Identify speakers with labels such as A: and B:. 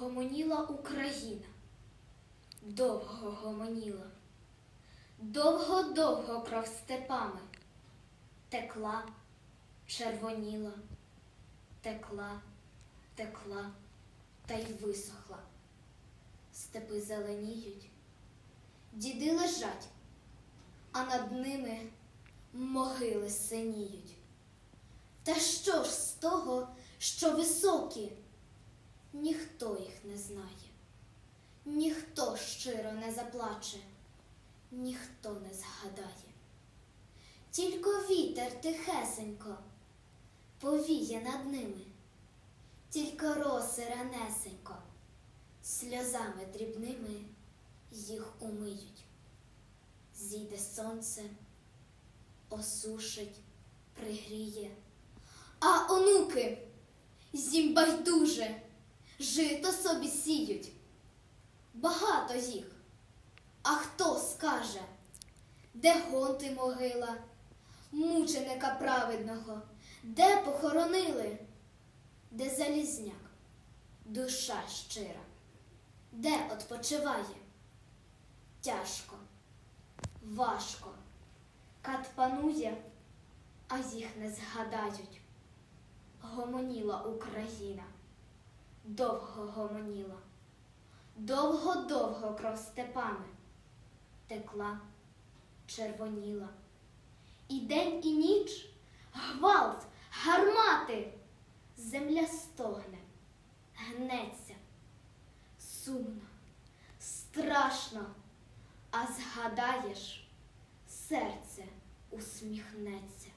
A: Гомоніла Україна, довго гомоніла, довго-довго кров степами текла, червоніла, текла, текла та й висохла. Степи зеленіють, діди лежать, а над ними могили синіють. Та що ж з того, що високі? Ніхто їх не знає, ніхто щиро не заплаче, ніхто не згадає. Тільки вітер тихесенько повіє над ними, тільки роси ранесенько, сльозами дрібними їх умиють. Зійде сонце, осушить, пригріє, а онуки зім байдуже жито собі сіють. Багато їх. А хто скаже, де гонти могила, мученика праведного, де похоронили, де залізняк, душа щира, де odpoczywає? Тяжко, важко, кат панує, а їх не згадають. Гомоніла Україна довго гомоніла, довго-довго кров степами текла, червоніла. І день, і ніч гвалт, гармати, земля стогне, гнеться, сумно, страшно, а згадаєш, серце усміхнеться.